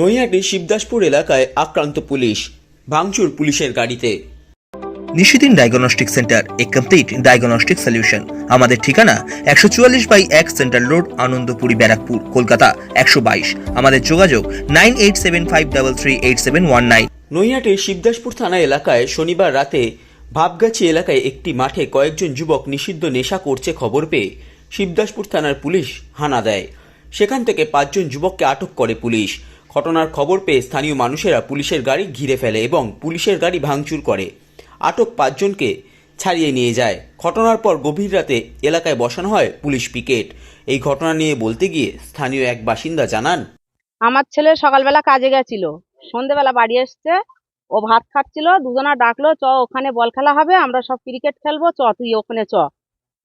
নৈহাটি শিবদাসপুর এলাকায় আক্রান্ত পুলিশ। ভাঙচুর পুলিশের গাড়িতে। নিশিদিন ডায়াগনস্টিক সেন্টার এ কমপ্লিট ডায়াগনস্টিক সলিউশন আমাদের ঠিকানা একশো চুয়াল্লিশ বাই এক সেন্ট্রাল রোড আনন্দপুরি ব্যারাকপুর কলকাতা একশো বাইশ। আমাদের যোগাযোগ nine eight seven five double three eight seven one nine. নৈহাটির Shibdaspur থানা এলাকায় শনিবার রাতে ভাবগাছি এলাকায় একটি মাঠে কয়েকজন যুবক নিষিদ্ধ নেশা করছে খবর পেয়ে শিবদাসপুর থানার পুলিশ হানা দেয়। সেখান থেকে পাঁচজন যুবককে আটক করে পুলিশ। ঘটনার খবর পেয়ে স্থানীয় মানুষেরা পুলিশের গাড়ি ঘিরে ফেলে এবং পুলিশের গাড়ি ভাঙচুর করে। আটক পাঁচজনকে ছাড়িয়ে নিয়ে যায়। ঘটনার পর গভীর রাতে এলাকায় বসানো হয় পুলিশ পিকেট। এই ঘটনা নিয়ে বলতে গিয়ে স্থানীয় এক বাসিন্দা জানান, আমার ছেলে সকালবেলা কাজে গেছিল। সন্ধেবেলা বাড়ি এসছে, ও ভাত খাচ্ছিল, দুজনা ডাকলো, চ, ওখানে বল খেলা হবে, আমরা সব ক্রিকেট খেলব, চ, তুই ওখানে চ।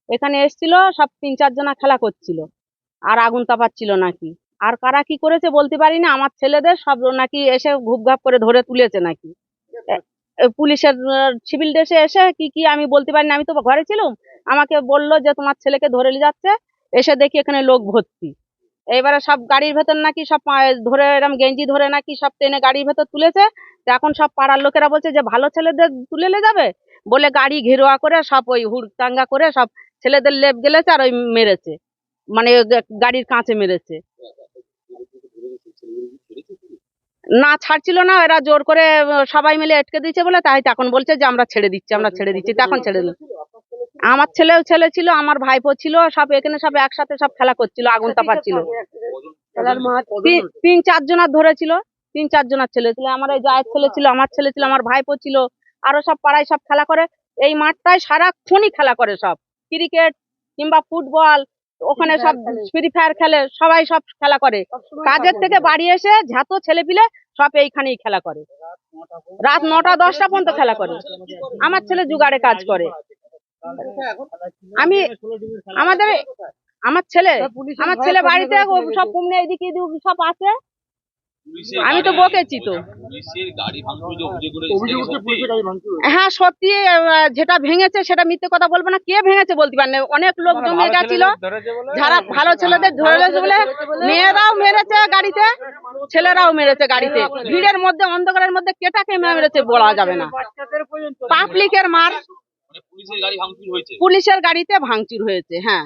এখানে এসছিল, সব তিন চারজনা খেলা করছিল। আর আগুন তাপাচ্ছিল নাকি। আর কারা কি করেছে বলতে পারি না, আমার ছেলেদের সব নাকি এসে ঘুপঘাপ করে ধরে তুলেছে নাকি। পুলিশের সিভিল ড্রেসে এসে কি কি আমি বলতে পারি না, আমি তো ঘরে ছিলাম। আমাকে বলল যে তোমার ছেলেকে ধরে নিয়ে যাচ্ছে, এসে দেখি এখানে লোক ভর্তি। এবারে সব গাড়ির ভেতর নাকি সব ধরে এরম গেঞ্জি ধরে নাকি সব টেনে গাড়ির ভেতর তুলেছে। এখন সব পাড়ার লোকেরা বলছে যে ভালো ছেলেদের তুলে যাবে? বলে গাড়ি ঘেরোয়া করে সব ওই হুড়টাঙ্গা করে সব ছেলেদের লেপ গেলেছে আর ওই মেরেছে। মানে গাড়ির কাঁচে মেরেছে। না ছাড়ছিল না এরা জোর করে সবাই মিলে আটকে দিয়েছে বলে তাই তখন বলছে যে আমরা ছেড়ে দিচ্ছি আমরা ছেড়ে দিচ্ছি তখন ছেড়ে দিল আমার ছেলেও ছেলে ছিল আমার ভাইপো ছিল সব এখানে সব একসাথে সব খেলা করছিল আগুন তাপাচ্ছিল তিন- তিন চার জনার ধরেছিল তিন চার জনার ছেলে ছিল আমার এই জায়ের ছেলে ছিল আমার ছেলে ছিল আমার ভাইপো ছিল আরও সব পাড়ায় সব খেলা করে এই মাঠটায় সারাক্ষণই খেলা করে সব ক্রিকেট কিংবা ফুটবল ওখানে সব ফ্রি ফায়ার খেলে সবাই সব খেলা করে। কাজের থেকে বাড়ি এসে যত ছেলে পিলে সব এইখানেই খেলা করে। রাত নটা দশটা পর্যন্ত খেলা করে। আমার ছেলে জুগাড়ে কাজ করে। আমি আমাদের আমার ছেলে আমার ছেলে বাড়িতে সব কুমড়ে এদিকে এদিকে সব আছে। আমি তো বকেছি তো। হ্যাঁ সত্যি যেটা ভেঙেছে সেটা মিথ্যে কথা বলব না। কে ভেঙেছে বলতে পারেন অনেক লোক জমিয়ে গেছিল। যারা ভালো ছেলেদের ধরেছে বলে মেয়েরাও মেরেছে গাড়িতে ছেলেরাও মেরেছে গাড়িতে। ভিড়ের মধ্যে অন্ধকারের মধ্যে কেটাকে মেরেছে বলা যাবে না। পাবলিকের মার মানে পুলিশের গাড়ি ভাঙচুর হয়েছে? পুলিশের গাড়িতে ভাঙচুর হয়েছে হ্যাঁ।